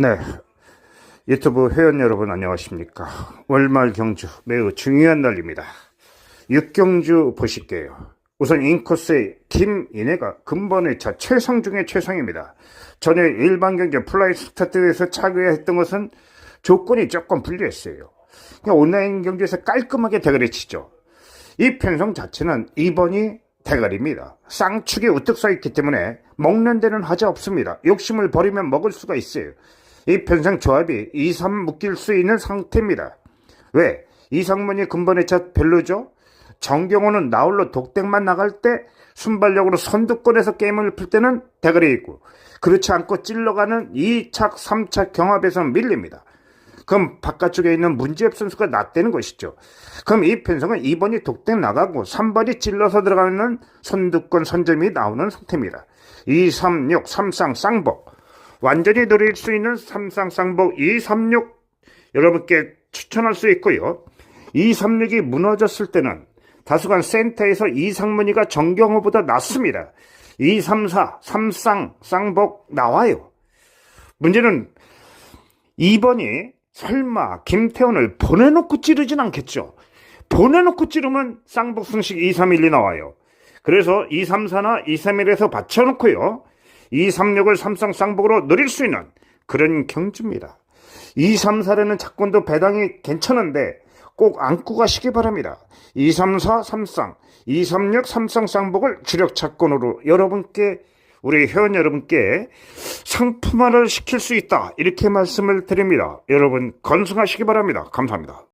네. 유튜브 회원 여러분 안녕하십니까. 월말 경주 매우 중요한 날입니다. 육경주 보실게요. 우선 인코스의 김인혜가 근본의 차 최상 중의 최상입니다. 전에 일반 경제 플라이 스타트에서 차기했던 것은 조건이 조금 불리했어요. 온라인 경주에서 깔끔하게 대가리 치죠. 이 편성 자체는 2번이 대가리입니다. 쌍축이 우뚝 서 있기 때문에 먹는 데는 하자 없습니다. 욕심을 버리면 먹을 수가 있어요. 이 편성 조합이 2, 3 묶일 수 있는 상태입니다. 왜? 이상문이 근본의 차 별로죠? 정경호는 나홀로 독백만 나갈 때 순발력으로 선두권에서 게임을 풀 때는 대가리 있고 그렇지 않고 찔러가는 2착, 3착 경합에서 밀립니다. 그럼 바깥쪽에 있는 문재엽 선수가 낫다는 것이죠. 그럼 이 편성은 2번이 독백 나가고 3번이 찔러서 들어가는 선두권 선점이 나오는 상태입니다. 2, 3, 6, 3, 쌍, 쌍복. 완전히 노릴 수 있는 3, 쌍, 쌍복 2, 3, 6 여러분께 추천할 수 있고요. 2, 3, 6이 무너졌을 때는 다수간 센터에서 이상문이가 정경호보다 낫습니다. 2, 3, 4, 3, 쌍, 쌍복 나와요. 문제는 2번이 설마 김태훈을 보내놓고 찌르진 않겠죠. 보내놓고 찌르면 쌍복승식 2, 3, 1이 나와요. 그래서 2, 3, 4나 2, 3, 1에서 받쳐놓고요. 2, 3, 6을 삼성 쌍복으로 노릴 수 있는 그런 경주입니다. 2, 3, 4는 작권도 배당이 괜찮은데 꼭 안고 가시기 바랍니다. 2, 3, 4, 3쌍, 2, 3, 6, 삼성 쌍복을 주력 착권으로 여러분께 우리 회원 여러분께 상품화를 시킬 수 있다. 이렇게 말씀을 드립니다. 여러분 건승하시기 바랍니다. 감사합니다.